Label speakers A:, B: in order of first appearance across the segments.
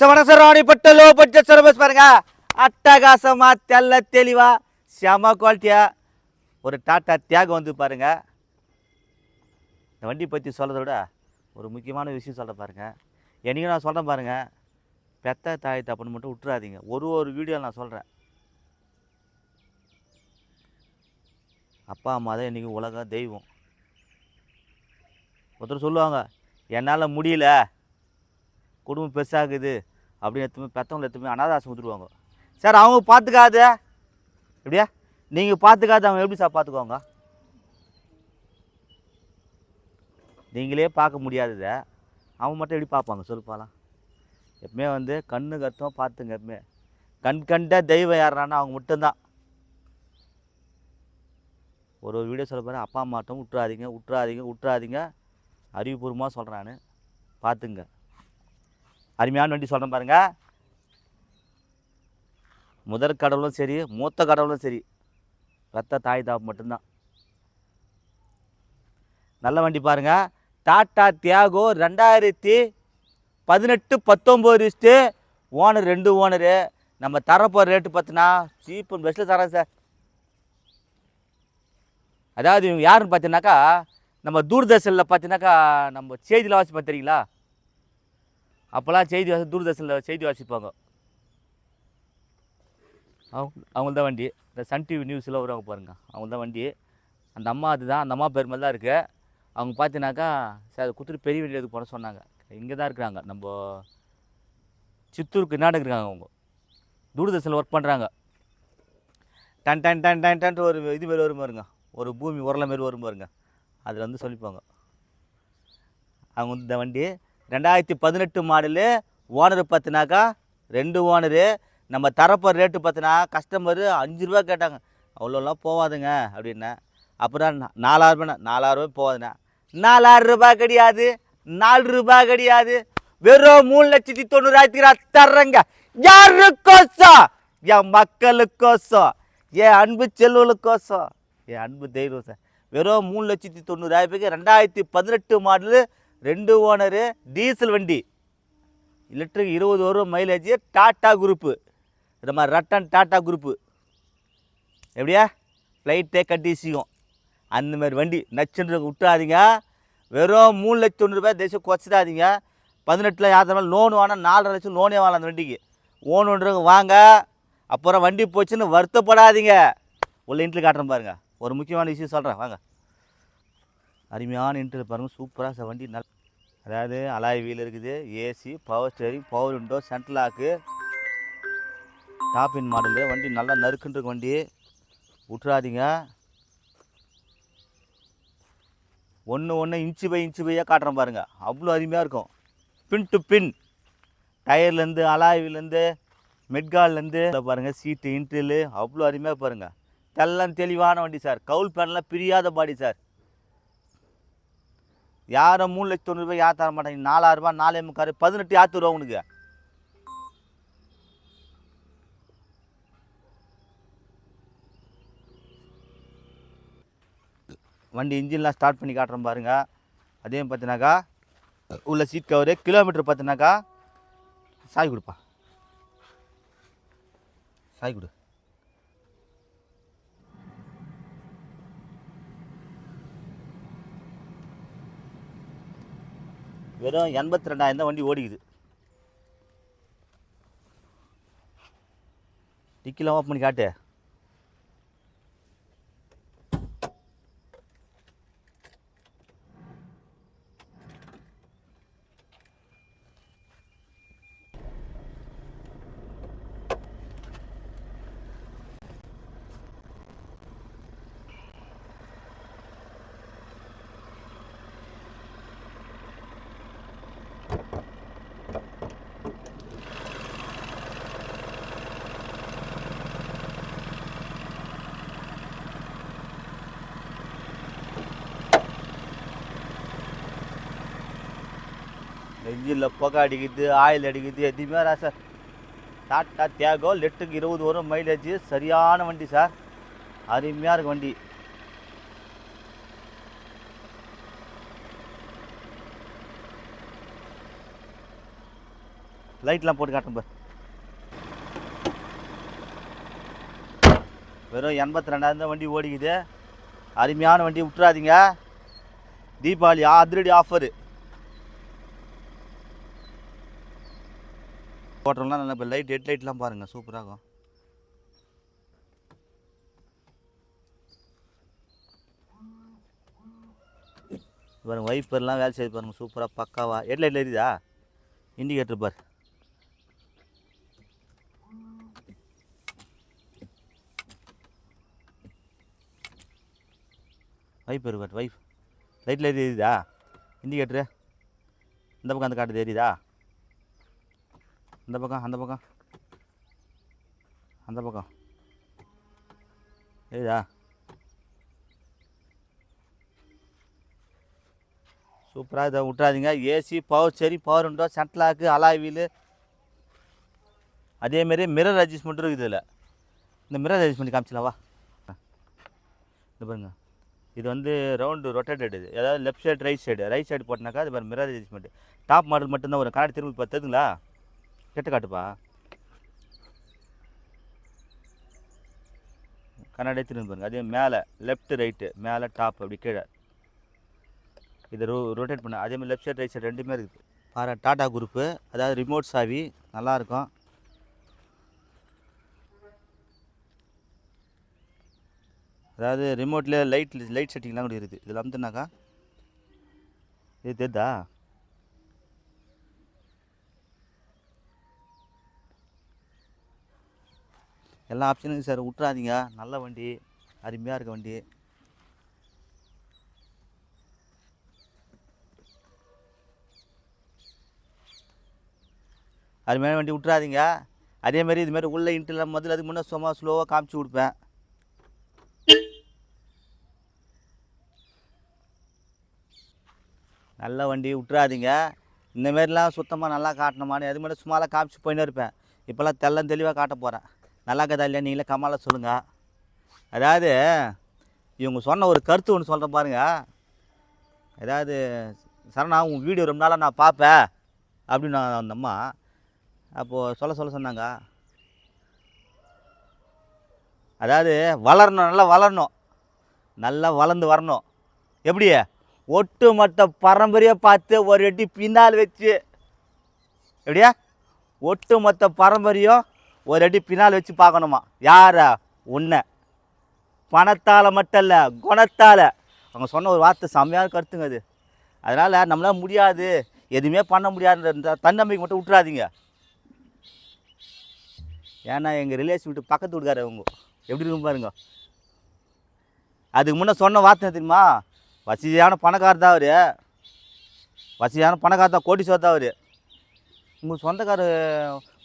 A: Sir வணக்கம் low budget service பாருங்க. அட்டகாசமா தெல்ல தெளிவா செம குவாலிட்டியா ஒரு டாட்டா தியாகம் வந்து பாருங்க. இந்த வண்டி பற்றி சொல்கிறத விட ஒரு முக்கியமான விஷயம் சொல்ல பாருங்க. என்னைக்கு நான் சொல்கிறேன் பாருங்க. பெத்த தாய் தப்புன்னு மட்டும் விட்டுறாதீங்க. ஒரு ஒரு வீடியோ நான் சொல்கிறேன் அப்பா அம்மா தான் இன்றைக்கி உலகம் தெய்வம். ஒருத்தர் சொல்லுவாங்க என்னால் முடியல. குடும்பம் பெருசாகுது அப்படின்னு எத்துமே பெற்றவங்களை எத்துமே அனாதாசம் கொடுத்துருவாங்க. சார் அவங்க பார்த்துக்காத. எப்படியா? நீங்கள் பார்த்துக்காத அவங்க எப்படி சார் பார்த்துக்குவாங்க? நீங்களே பார்க்க முடியாதத அவன் மட்டும் எப்படி பார்ப்பாங்க? சொல்லுப்பாலாம் எப்பவுமே வந்து கண்ணு கருத்தும் பார்த்துங்க எப்பவுமே. கண் கண்ட தெய்வம் யாருன்னா அவங்க மட்டும்தான். ஒரு ஒரு வீடியோ சொல்ல போகிறேன் அப்பா அம்மாட்டும் விட்றாதீங்க விட்றாதீங்க விட்றாதீங்க அறிவுபூர்வமாக சொல்கிறான்னு பார்த்துங்க. அருமையான வண்டி சொல்கிறேன் பாருங்கள் முதற் கடவுளும் சரி மூத்த கடவுளும் சரி ரத்த தாய் தாப்பு மட்டும்தான். நல்ல வண்டி பாருங்கள் டாட்டா தியாகோ ரெண்டாயிரத்தி பதினெட்டு பத்தொம்போது லிஸ்ட்டு ஓனர் ரெண்டு ஓனரு. நம்ம தரப்போ ரேட்டு பார்த்தினா சீப்பு அண்ட் பெஸ்ட்டில் தரேன் சார் அதாவது இவங்க யாருன்னு பார்த்தீங்கன்னாக்கா நம்ம தூர்தர்ஷனில் பார்த்தீங்கன்னாக்கா நம்ம செய்தியில் வாசி பார்த்துறீங்களா அப்போல்லாம் செய்தி வாசி தூர்தர்ஷனில் செய்தி வாசிப்பாங்க. அவங்க அவங்க தான் வண்டி. இந்த சன் டிவி நியூஸில் வருவாங்க பாருங்க. அவங்க தான் வண்டி. அந்த அம்மா அதுதான். அந்த அம்மா பேர் மாதிரி தான் இருக்குது அவங்க பார்த்தீங்கன்னாக்கா சார் குத்துட்டு பெரிய வண்டி எதுக்கு போன சொன்னாங்க. இங்கே தான் இருக்கிறாங்க. நம்ம சித்தூருக்கு நாடு இருக்காங்க அவங்க. தூர்தர்ஷனில் ஒர்க் பண்ணுறாங்க டன் டன் டன் டன் டன் ஒரு இது மாரி வரும் பாருங்க. ஒரு பூமி உரலை மாரி வரும் பாருங்க. அதில் வந்து சொல்லிப்பாங்க. அவங்க வந்து இந்த வண்டி ரெண்டாயிரத்தி பதினெட்டு மாடலு ஓனர் பார்த்தினாக்கா ரெண்டு ஓனரு. நம்ம தரப்போ ரேட்டு பார்த்தினா கஸ்டமரு அஞ்சு ரூபா கேட்டாங்க. அவ்வளோலாம் போகாதுங்க அப்படின்னேன். அப்புறம் நா- நாலாயிரம் ரூபாய் நாலாயிரம் போகாதுண்ணா நாலாயிரம் ரூபாய் கிடையாது நாலு ரூபாய் கிடையாது. வெறும் மூணு லட்சத்தி தொண்ணூறாயிரத்தி நான் தர்றேங்க யாருக்கோசம்? என் மக்களுக்கோசம். என் அன்பு செல்வலுக்கோசம் என் அன்பு தெய்வம் சார். வெறும் மூணு லட்சத்தி தொண்ணூறாயிரத்துக்கு ரெண்டாயிரத்தி பதினெட்டு மாடலு ரெண்டு ஓனரு டீசல் வண்டி. லிட்டருக்கு இருபது வரும் மைலேஜ் டாட்டா குரூப்பு இந்த மாதிரி ரட்டன் டாட்டா குரூப்பு எப்படியா? ஃப்ளைட்டே கட்டி சீக்கும் அந்த மாதிரி வண்டி நச்சுன்ற விட்டுறாதீங்க. வெறும் மூணு லட்சம் தொண்ணூறுபாய் தேசம் குறைச்சிடாதீங்க. பதினெட்டில் யாத்திரமா லோன் வாங்கினா நாலரை லட்சம் லோனே வாங்கலாம் அந்த வண்டிக்கு. ஓனுன்றவங்க வாங்க. அப்புறம் வண்டி போச்சுன்னு வருத்தப்படாதீங்க. உள்ள இன்ட்ரில் காட்டுறேன் பாருங்கள் ஒரு முக்கியமான விஷயம் சொல்கிறேன் வாங்க. அருமையான இன்டர் பாருங்கள் சூப்பராக சார் வண்டி நல் அதாவது அலாய் வீல் இருக்குது. AC power steering power window central lock top end model வண்டி நல்லா நறுக்குன்ற வண்டி. விட்றாதீங்க ஒன்று ஒன்று இன்ச்சு பை இன்ச்சு பையாக காட்டுறேன் பாருங்கள் அவ்வளோ அருமையாக இருக்கும். பின் டு பின் டயர்லேருந்து அலாய்விலேருந்து மெட்கால்லேருந்து பாருங்கள் சீட்டு இன்ட்ரில் அவ்வளோ அருமையாக பாருங்கள் தெல்லம் தெளிவான வண்டி சார் கவுல் பேனெலாம் பிரியாத பாடி சார் யாரும் மூணு லட்சத்தி தொண்ணூறுபாய் யார் தர மாட்டாங்க? நாலாயிரம் ரூபாய் நாலே முக்காரு பதினெட்டு யாத்து ரூபா உனக்கு? வண்டி இன்ஜின்லாம் ஸ்டார்ட் பண்ணி காட்டுறோம் பாருங்க. அதே பார்த்தினாக்கா உள்ள சீட் கவரு கிலோமீட்டர் பார்த்தினாக்கா சாய் கொடுப்பா. சாய் கொடு. வெறும் எண்பத்தி ரெண்டாயிரம் தான் வண்டி ஓடிக்குது. டிக்கிலாம் ஓப்பன் பண்ணி காட்டு. நெஞ்சில் புகை அடிக்குது ஆயில் அடிக்குது எதுவுமே வராது சார் டாட்டா தேகோ லெட்டுக்கு இருபது வரும் மைலேஜ் சரியான வண்டி சார் அருமையாக இருக்கு வண்டி. லைட்லாம் போட்டு காட்டும் பாரு. வெறும் எண்பத்தி ரெண்டாயிரம் தான் வண்டி ஓடிக்குது. அருமையான வண்டி விட்டுறாதீங்க தீபாவளி அதிரடி ஆஃபரு போட்டோம்லாம் நல்லா இப்போ லைட் ஹெட் லைட்லாம் பாருங்கள் சூப்பராக இருக்கும். பாருங்க வைப்பர்லாம் வேலை செய்து பாருங்க சூப்பராக பக்காவா. ஹெட் லைட்டில் எரியுதா? இண்டிகேட்டர் பார். வைப்பர் பார் வைப் லைட்டில் எரியுதா? இண்டிகேட்டரு இந்த பக்கம் அந்த காட்டு எரியுதா? இந்த பக்கம் அந்த பக்கம். அந்த பக்கம். ஏதா சூப்பராக இதை விட்றாதீங்க ஏசி பவர் சரி பவர் உண்டோ? சென்ட்லாக்கு அலாய்வீலு அதேமாரி மிரர் அட்ஜஸ்ட்மெண்ட் இருக்குது இதில். இந்த மிரர் அட்ஜஸ்ட்மெண்ட் காமிச்சிடலாவா இந்த பாருங்க. இது வந்து ரவுண்டு ரொட்டேட்டட் இது. அதாவது left side right side right side போட்டினாக்கா அது மாதிரி மிரர் அட்ஜஸ்ட்மெண்ட் டாப் மாடல் மட்டும்தான் வரும். கண்ணாடி திரும்பி பார்த்துங்களா கெட்டு காட்டுப்பா. கண்ணாடி திரும்பி பாருங்க. அதே மேலே லெஃப்ட் ரைட்டு மேலே டாப் அப்படி கீழே. இதை ரோ ரொட்டேட் பண்ண. அதே மாதிரி லெஃப்ட் சைட் ரைட் சைடு ரெண்டுமே இருக்குது. பாரு டாடா குரூப்பு அதாவது ரிமோட் சாவி நல்லாயிருக்கும் அதாவது ரிமோட்டில் லைட் லைட் செட்டிங்லாம் கூட இருக்குது. இதில் அமுத்துனாக்கா இது தெரிதா? எல்லா ஆப்ஷனும் சார் விட்றாதீங்க நல்ல வண்டி அருமையாக இருக்க வண்டி. அருமையான வண்டி விட்றாதீங்க அதேமாரி இதுமாரி உள்ள இன்ட்டில் முதல்ல அதுக்கு முன்னே சும்மா ஸ்லோவாக காமிச்சு கொடுப்பேன். நல்ல வண்டி விட்றாதீங்க இந்தமாரிலாம் சுத்தமாக நல்லா காட்டணுமான்னு அது மாதிரி சும்மாலாம் காமிச்சு போயின்னு இருப்பேன். இப்போல்லாம் தெல்லம் தெளிவாக காட்ட போகிறேன் நல்லா கதா இல்லையா? நீங்களே கமால சொல்லுங்கள் அதாவது இவங்க சொன்ன ஒரு கருத்து ஒன்று சொல்கிறேன் பாருங்க. அதாவது சரணா உன் வீடியோ ரொம்ப நாளாக நான் பார்ப்பேன். அப்படின்னு நான் அந்த அம்மா அப்போது சொல்ல சொல்ல சொன்னாங்க. அதாவது வளரணும் நல்லா வளரணும். நல்லா வளர்ந்து வரணும். எப்படி? ஒட்டுமொத்த பரம்பரையை பார்த்து ஒரு எட்டி பின்னால் வச்சு. எப்படியா? ஒட்டுமொத்த பரம்பரையும் ஒரு அடி பின்னால் வச்சு பார்க்கணுமா? யாரா? உன்னை. பணத்தால் மட்டும் இல்லை குணத்தால். அவங்க சொன்ன ஒரு வார்த்தை செம்மையான கருத்துங்க அது. அதனால் நம்மளால் முடியாது. எதுவுமே பண்ண முடியாதுன்ற தன்னம்பிக்கை மட்டும் விட்டுறாதீங்க. ஏன்னா எங்கள் ரிலேஷன் வீட்டு பக்கத்து வீட்டுக்காரர் அவங்க. எப்படி இருக்கும் பாருங்க. அதுக்கு முன்னே சொன்ன வார்த்தை தெரியுமா? வசதியான பணக்காரர் தான் அவர். வசதியான பணக்காரர் தான் கோட்டீஸ்வரர் தான் அவர். உங்கள் சொந்தக்காரர்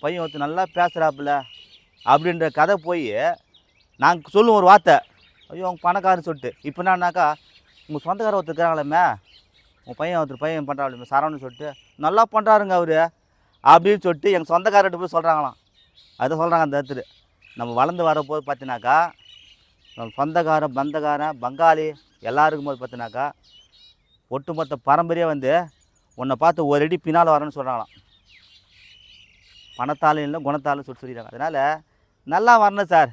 A: பையன் ஒருத்தர் நல்லா பேசுகிறாப்புல அப்படின்ற கதை போய் நாங்கள் சொல்லுவோம் ஒரு வார்த்தை. ஐயோ அவங்க பணக்காரன்னு சொல்லிட்டு. இப்போ என்னன்னாக்கா உங்கள் சொந்தக்கார ஒருத்தர் இருக்கிறாங்களேமே உங்கள் பையன் ஒருத்தர் பையன் பண்ணுறாங்களே சரவணன் சொல்லிட்டு நல்லா பண்ணுறாருங்க அவர் அப்படின்னு சொல்லிட்டு எங்கள் சொந்தக்காரர்கிட்ட போய் சொல்கிறாங்களாம் அதை சொல்கிறாங்க அந்த இடத்துல. நம்ம வளர்ந்து வரப்போது பார்த்தினாக்கா நம்ம சொந்தக்காரன் பந்தக்காரன் பங்காளி எல்லாருக்கும் போது பார்த்தினாக்கா ஒட்டுமொத்த பரம்பரையே வந்து உன்னை பார்த்து ஒரு அடி பின்னால் வரணும்னு சொல்கிறாங்களாம் பணத்தாலும் இல்லை குணத்தாலும் சொல்லி சொல்லிடுறாங்க. அதனால் நல்லா வரணும் சார்.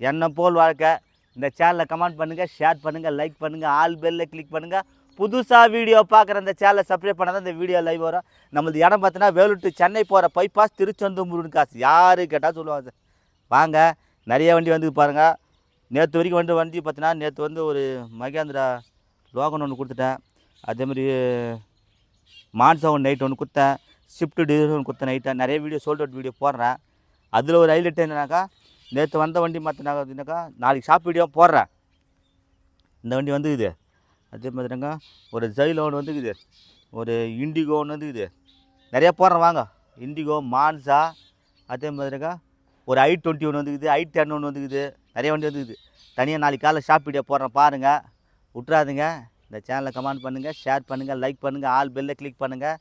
A: என்னை போல் வாழ்க்கை? இந்த சேனலில் கமெண்ட் பண்ணுங்கள் ஷேர் பண்ணுங்கள் லைக் பண்ணுங்கள் ஆல் பெல்ல கிளிக் பண்ணுங்கள் புதுசாக வீடியோ பார்க்குற இந்த சேனலை சப்ஸ்கிரைப் பண்ணால் தான் இந்த வீடியோ லைவ் வரும். நம்மளது இடம் பார்த்தீங்கன்னா வேலூர் சென்னை போகிற பைபாஸ் திருச்செந்தூர் முருகன் காசு. யார் கேட்டால் சொல்லுவாங்க சார். வாங்க நிறைய வண்டி வந்து பாருங்கள் நேற்று வரைக்கும் வந்து வண்டி பார்த்தீங்கன்னா நேற்று வந்து ஒரு மகேந்திரா லோகன் ஒன்று கொடுத்துட்டேன். அதேமாதிரி மான்சா ஒன்று நைட் ஒன்று கொடுத்தேன். ஷிஃப்ட் டிசிஷன் கொடுத்த நைட்டாக நிறைய வீடியோ சோல்ட் அவுட் வீடியோ போடுறேன். அதில் ஒரு ஹைலைட் என்னன்னாக்கா நேற்று வந்த வண்டி பார்த்தினாக்கா நாளைக்கு ஷாப் வீடியோ போடுறேன். இந்த வண்டி வந்துக்குது அதே மாதிரிங்க ஒரு ஜெயில் ஒன்று வந்துக்குது ஒரு இண்டிகோ ஒன்று வந்துக்குது நிறையா போடுறேன் வாங்க. இண்டிகோ மான்சா அதே மாதிரிங்க ஒரு ஐ டுவெண்ட்டி ஒன்று வந்துக்குது ஐ டென் ஒன்று வந்துக்குது நிறைய வண்டி வந்துக்குது தனியாக நாளைக்கு காலைல ஷாப் வீடியோ போடுறேன் பாருங்கள் விட்றாதுங்க இந்த சேனலை கமெண்ட் பண்ணுங்கள் ஷேர் பண்ணுங்கள் லைக் பண்ணுங்கள் ஆல் பெல்லை கிளிக் பண்ணுங்கள்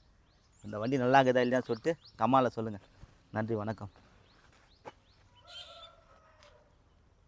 A: இந்த வண்டி நல்லா இருக்குதா இல்லையான்னு சொல்லிட்டு கமாலில் சொல்லுங்கள். நன்றி வணக்கம்.